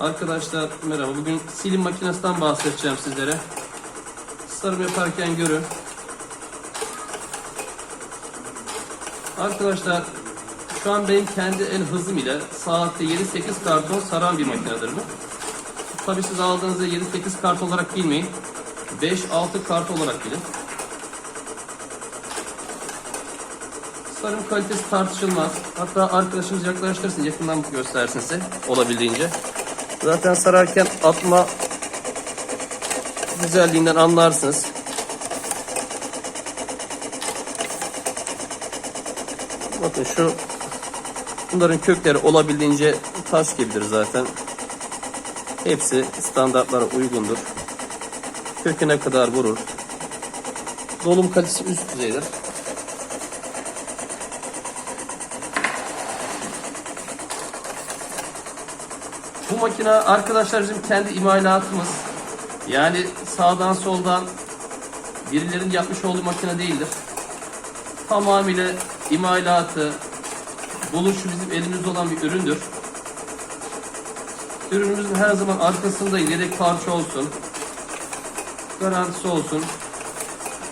Arkadaşlar merhaba. Bugün silim makinesinden bahsedeceğim sizlere. Sarım yaparken görün. Arkadaşlar şu an benim kendi el hızım ile saatte 7-8 karton saran bir makinedir bu. Tabi siz aldığınızda 7-8 kart olarak bilmeyin. 5-6 kart olarak bilin. Sarım kalitesi tartışılmaz. Hatta arkadaşımız yaklaştırsın, yakından göstersin size olabildiğince. Zaten sararken atma güzelliğinden anlarsınız. Bakın şu bunların kökleri olabildiğince taş gibidir zaten. Hepsi standartlara uygundur. Köküne kadar vurur. Dolum kalitesi üst düzeydir. Bu makine arkadaşlar bizim kendi imalatımız. Yani sağdan soldan birilerinin yapmış olduğu makine değildir. Tamamıyla imalatı, buluşu bizim elimizde olan bir üründür. Ürünümüzün her zaman arkasında yedek parça olsun, garantisi olsun.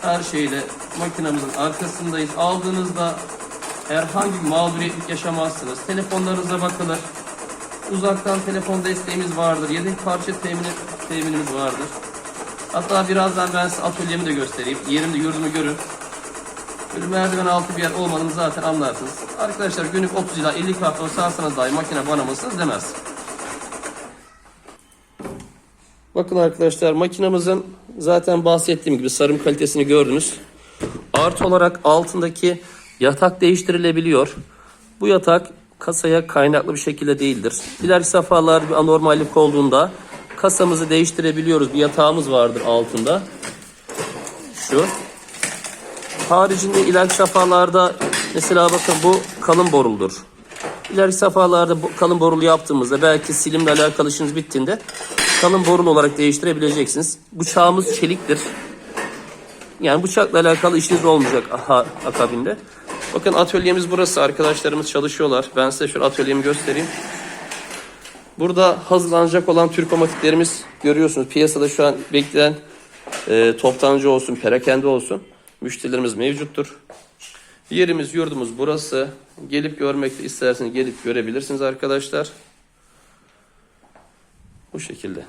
Her şeyle makinamızın arkasındayız. Aldığınızda herhangi bir mağduriyetlik yaşamazsınız. Telefonlarınıza bakılır. Uzaktan telefon desteğimiz vardır. Yedek parça temini, teminimiz vardır. Hatta birazdan ben size atölyemi de göstereyim. Yerimde yurdumu görün. Böyle merdiven altı bir yer olmadığını zaten anlarsınız. Arkadaşlar günlük 30 ila 50 karton sarsanız dahi makine banamasınız demez. Bakın arkadaşlar makinamızın zaten bahsettiğim gibi sarım kalitesini gördünüz. Artı olarak altındaki yatak değiştirilebiliyor. Bu yatak kasaya kaynaklı bir şekilde değildir. İleriki safhalarda bir anormallik olduğunda kasamızı değiştirebiliyoruz. Bir yatağımız vardır altında. Şu. Haricinde ileriki safhalarda mesela bakın bu kalın boruldur. İleriki safhalarda kalın borulu yaptığımızda belki silimle alakalı işiniz bittiğinde kalın borulu olarak değiştirebileceksiniz. Bıçağımız çeliktir. Yani bıçakla alakalı işiniz olmayacak aha, akabinde. Bakın atölyemiz burası. Arkadaşlarımız çalışıyorlar. Ben size şu atölyemi göstereyim. Burada hazırlanacak olan türkomatiklerimiz görüyorsunuz. Piyasada şu an bekleyen e, toptancı olsun, perakende olsun müşterilerimiz mevcuttur. Yerimiz, yurdumuz burası. Gelip görmek isterseniz gelip görebilirsiniz arkadaşlar. Bu şekilde.